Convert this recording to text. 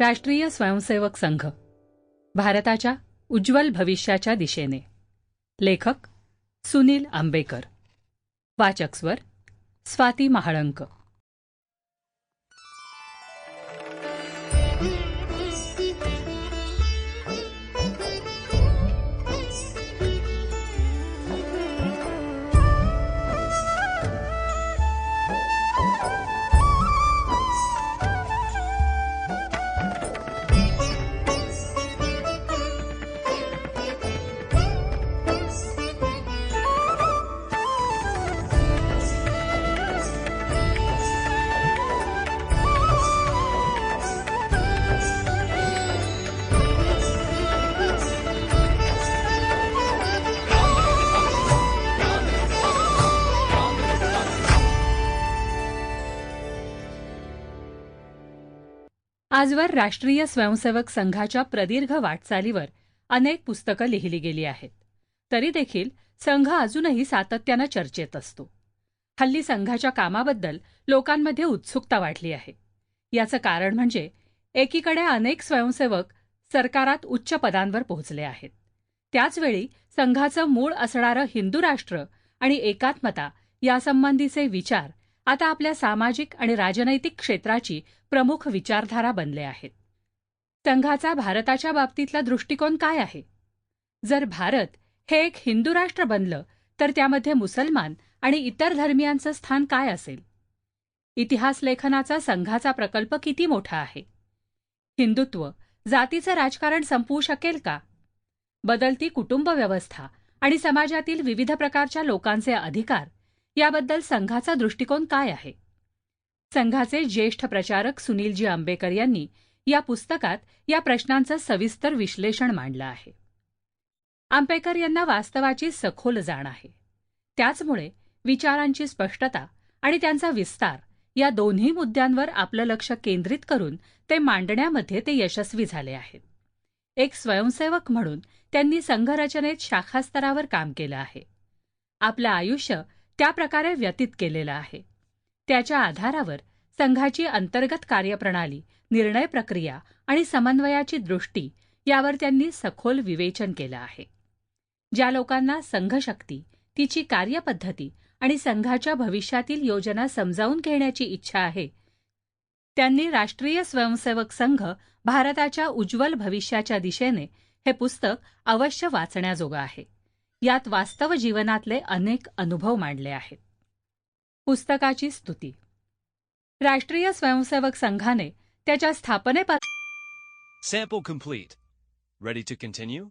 राष्ट्रीय स्वयंसेवक संघ. भारताच्या उज्ज्वल भविष्याच्या दिशेने. लेखक सुनील आंबेकर. वाचक स्वर स्वाती महाळंक. आजवर राष्ट्रीय स्वयंसेवक संघाच्या प्रदीर्घ वाटचालीवर अनेक पुस्तकं लिहिली गेली आहेत. तरी देखील संघ अजूनही सातत्यानं चर्चेत असतो. हल्ली संघाच्या कामाबद्दल लोकांमध्ये उत्सुकता वाढली आहे. याचं कारण म्हणजे एकीकडे अनेक स्वयंसेवक सरकारात उच्च पदांवर पोहोचले आहेत. त्याचवेळी संघाचं मूळ असणारं हिंदू राष्ट्र आणि एकात्मता यासंबंधीचे विचार आता आपल्या सामाजिक आणि राजनैतिक क्षेत्राची प्रमुख विचारधारा बनले आहेत. संघाचा भारताच्या बाबतीतला दृष्टिकोन काय आहे? जर भारत हे एक हिंदू राष्ट्र बनलं तर त्यामध्ये मुसलमान आणि इतर धर्मियांचं स्थान काय असेल? इतिहास लेखनाचा संघाचा प्रकल्प किती मोठा आहे? हिंदुत्व जातीचं राजकारण संपवू शकेल का? बदलती कुटुंब व्यवस्था आणि समाजातील विविध प्रकारच्या लोकांचे अधिकार याबद्दल संघाचा दृष्टिकोन काय आहे? संघाचे ज्येष्ठ प्रचारक सुनीलजी आंबेकर यांनी या पुस्तकात या प्रश्नांचं सविस्तर विश्लेषण मांडलं आहे. आंबेकर यांना वास्तवाची सखोल जाण आहे. त्याचमुळे विचारांची स्पष्टता आणि त्यांचा विस्तार या दोन्ही मुद्द्यांवर आपलं लक्ष केंद्रित करून ते मांडण्यामध्ये ते यशस्वी झाले आहेत. एक स्वयंसेवक म्हणून त्यांनी संघरचनेत शाखास्तरावर काम केलं आहे. आपलं आयुष्य त्या प्रकारे व्यतीत केलेलं आहे. त्याच्या आधारावर संघाची अंतर्गत कार्यप्रणाली निर्णय प्रक्रिया आणि समन्वयाची दृष्टी यावर त्यांनी सखोल विवेचन केलं आहे. ज्या लोकांना संघशक्ती तिची कार्यपद्धती आणि संघाच्या भविष्यातील योजना समजावून घेण्याची इच्छा आहे त्यांनी राष्ट्रीय स्वयंसेवक संघ भारताच्या उज्ज्वल भविष्याच्या दिशेने हे पुस्तक अवश्य वाचण्याजोगं आहे. यात वास्तव जीवनातले अनेक अनुभव मांडले आहेत पुस्तकाची स्तुती राष्ट्रीय स्वयंसेवक संघाने त्याच्या स्थापनेपासून Sample complete. Ready to continue?